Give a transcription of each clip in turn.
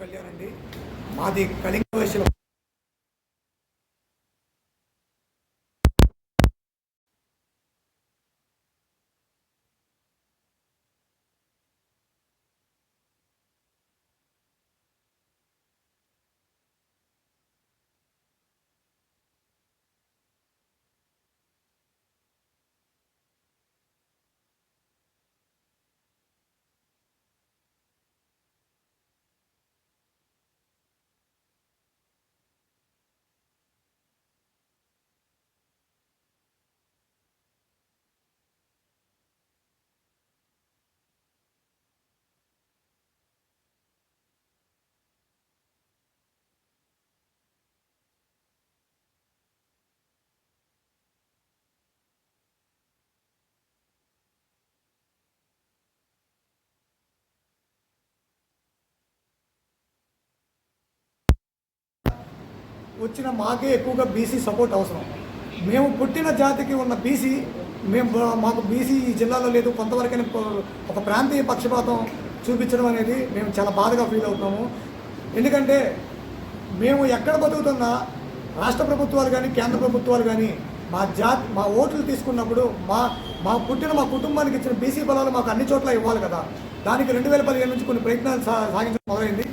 కళ్యాణ్ అండి మాది కళింగ వయసులో వచ్చిన మాకే ఎక్కువగా బీసీ సపోర్ట్ అవసరం. మేము పుట్టిన జాతికి ఉన్న బీసీ మేము మాకు బీసీ ఈ జిల్లాలో లేదు. కొంతవరకైనా ఒక ప్రాంతీయ పక్షపాతం చూపించడం అనేది మేము చాలా బాధగా ఫీల్ అవుతున్నాము. ఎందుకంటే మేము ఎక్కడ బతుకుతున్నా రాష్ట్ర ప్రభుత్వాలు కానీ కేంద్ర ప్రభుత్వాలు కానీ మా జాతి మా ఓట్లు తీసుకున్నప్పుడు మా మా పుట్టిన మా కుటుంబానికి ఇచ్చిన బీసీ బలాలు మాకు అన్ని చోట్ల ఇవ్వాలి కదా. దానికి రెండు వేల పదిహేను నుంచి కొన్ని ప్రయత్నాలు సాగించడం మొదలైంది.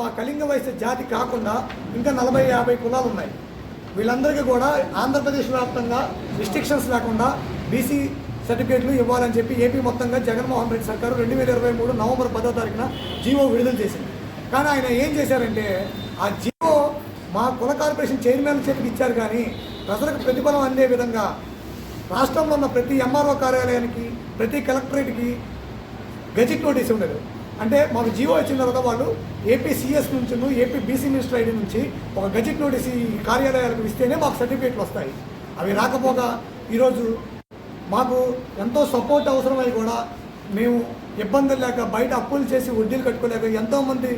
మా కళింగ వయసు జాతి కాకుండా ఇంకా నలభై యాభై కులాలు ఉన్నాయి. వీళ్ళందరికీ కూడా ఆంధ్రప్రదేశ్ వ్యాప్తంగా రిస్ట్రిక్షన్స్ లేకుండా బీసీ సర్టిఫికేట్లు ఇవ్వాలని చెప్పి ఏపీ మొత్తంగా జగన్మోహన్ రెడ్డి సర్కారు రెండు వేల ఇరవై మూడు నవంబర్ పదో తారీఖున జీవో విడుదల చేసింది. కానీ ఆయన ఏం చేశారంటే ఆ జీవో మా కుల కార్పొరేషన్ చైర్మన్ చేతికి ఇచ్చారు కానీ ప్రజలకు ప్రతిఫలం అందే విధంగా రాష్ట్రంలో ఉన్న ప్రతి ఎంఆర్ఓ కార్యాలయానికి ప్రతి కలెక్టరేట్కి గెజిట్ నోటీస్ ఉండదు. అంటే మాకు జీవో వచ్చిన తర్వాత వాళ్ళు ఏపీ సిఎస్ నుంచి ఏపీ బీసీ మినిస్టర్ ఐడి నుంచి ఒక గజెట్ నోటీస్ ఈ కార్యాలయాలకు ఇస్తేనే మాకు సర్టిఫికేట్లు వస్తాయి. అవి రాకపోగా ఈరోజు మాకు ఎంతో సపోర్ట్ అవసరమై కూడా మేము ఇబ్బందులు లేక బయట అప్పులు చేసి వడ్డీలు కట్టుకోలేక ఎంతోమంది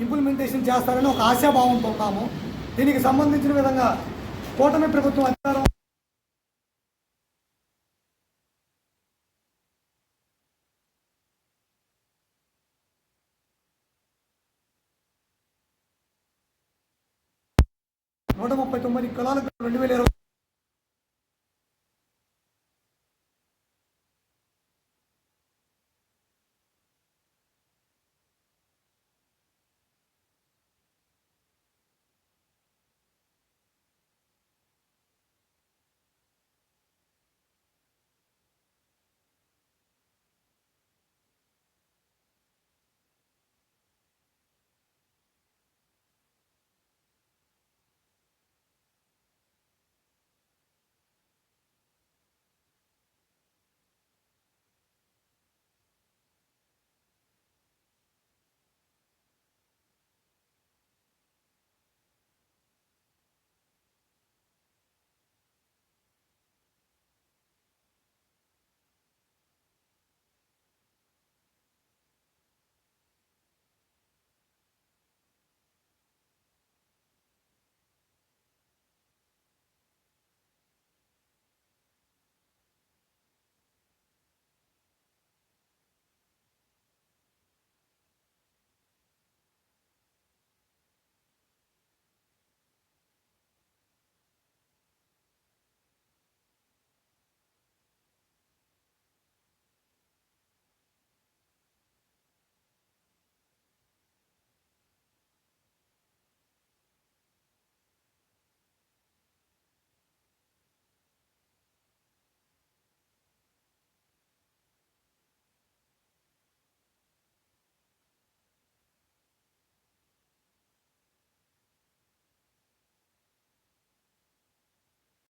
ఇంప్లిమెంటేషన్ చేస్తారని ఒక ఆశాభావంతో ఉన్నాము దీనికి సంబంధించిన విధంగా కూటమి ప్రభుత్వం అధికారం నూట ముప్పై తొమ్మిది కులాలకు రెండు వేల ఇరవై